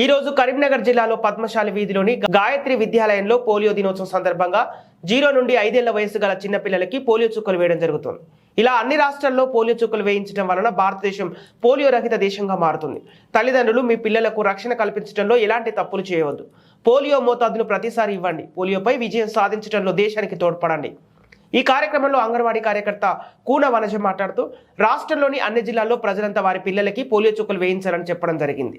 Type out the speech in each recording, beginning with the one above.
ఈ రోజు కరీంనగర్ జిల్లాలో పద్మశాలి వీధిలోని గాయత్రి విద్యాలయంలో పోలియో దినోత్సవం సందర్భంగా జీరో నుండి ఐదేళ్ళ వయసు గల చిన్నపిల్లలకి పోలియో చుక్కలు వేయడం జరుగుతుంది. ఇలా అన్ని రాష్ట్రాల్లో పోలియో చుక్కలు వేయించడం వలన భారతదేశం పోలియో రహిత దేశంగా మారుతుంది. తల్లిదండ్రులు మీ పిల్లలకు రక్షణ కల్పించడంలో ఎలాంటి తప్పులు చేయవద్దు. పోలియో మోతాదును ప్రతిసారి ఇవ్వండి. పోలియోపై విజయం సాధించడంలో దేశానికి తోడ్పడండి. ఈ కార్యక్రమంలో అంగన్వాడీ కార్యకర్త కూన వనజ మాట్లాడుతూ రాష్ట్రంలోని అన్ని జిల్లాల్లో ప్రజలంతా వారి పిల్లలకి పోలియో చుక్కలు వేయించాలని చెప్పడం జరిగింది.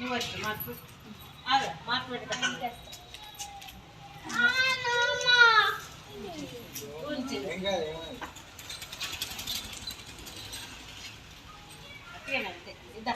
నువ్వు వచ్చి మాకు అదే మాట్లాడుతా అంతే. ఇద్దా